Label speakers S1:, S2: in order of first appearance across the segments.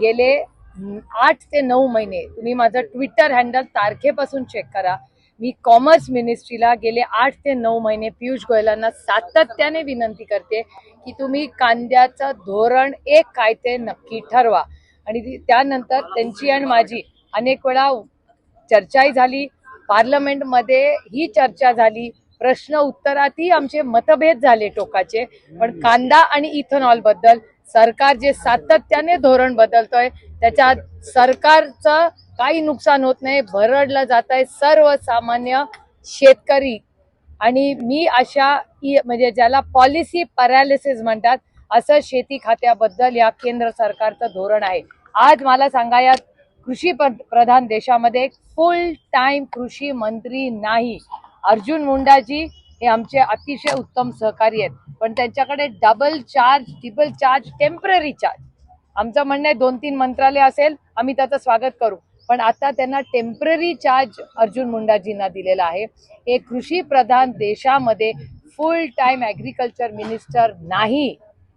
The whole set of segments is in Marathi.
S1: गेले आठ ते नऊ महिने तुम्ही माझं ट्विटर हँडल तारखेपासून चेक करा. मी कॉमर्स मिनिस्ट्रीला गेले आठ ते नऊ महिने पियुष गोयलांना सातत्याने विनंती करते की तुम्ही कांद्याचं धोरण एक काय ते नक्की ठरवा. आणि त्यानंतर त्यांची आणि माझी अनेक वेळा चर्चाही झाली. पार्लमेंटमध्ये ही चर्चा झाली. प्रश्न उत्तरातही आमचे मतभेद झाले टोकाचे. पण कांदा आणि इथेनॉलबद्दल सरकार जे सातत्याने धोरण बदलतोय त्याच्यात सरकारचं काही नुकसान होत नाही भरडलं जात आहे सर्वसामान्य शेतकरी. आणि मी अशा म्हणजे ज्याला पॉलिसी पॅरालिसिस म्हणतात असं शेती खात्याबद्दल या केंद्र सरकारचं धोरण आहे. आज मला सांगा या कृषी प्र- प्रधान देशामध्ये फुल टाइम कृषी मंत्री नाही. अर्जुन मुंडाजी हे आमचे अतिशय उत्तम सहकारी आहेत. पण त्यांच्याकडे double charge triple charge temporary charge आमचं म्हणणं आहे दोन तीन मंत्रालय असेल आम्ही त्याचं स्वागत करू. पण आता त्यांना टेंपररी चार्ज अर्जुन मुंडाजींना दिलेला आहे. हे कृषी प्रधान देशामध्ये फुल टाइम ॲग्रिकल्चर मिनिस्टर नाही.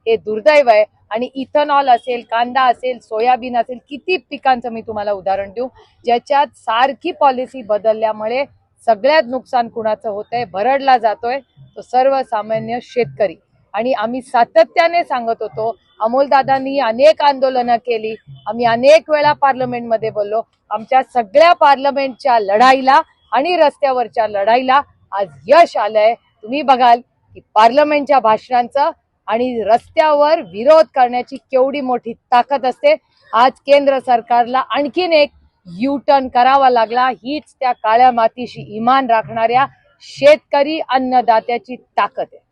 S1: हे दुर्दैव आहे. आणि इथेनॉल असेल कांदा असेल सोयाबीन असेल किती पिकांचं मी तुम्हाला उदाहरण देऊ. ज्याच्यात सारखी पॉलिसी बदलल्यामुळे सगळ्यात नुकसान कुणाचं होतंय? भरडला जातोय तो सर्वसामान्य शेतकरी. आणि आम्ही सातत्याने सांगत होतो अमोलदादांनी अनेक आंदोलनं केली. आम्ही अनेक वेळा पार्लमेंटमध्ये बोललो आमच्या सगळ्या पार्लमेंटच्या लढाईला आणि रस्त्यावरच्या लढाईला आज यश आलंय. तुम्ही बघाल की पार्लमेंटच्या भाषणांचं आणि रस्त्यावर विरोध करण्याची केवढी मोठी ताकद असते. आज केंद्र सरकारला आणखीन एक यू टर्न करावा लागला. हीच त्या काळ्या मातीशी इमान राखणाऱ्या शेतकरी अन्नदात्याची ताकद आहे.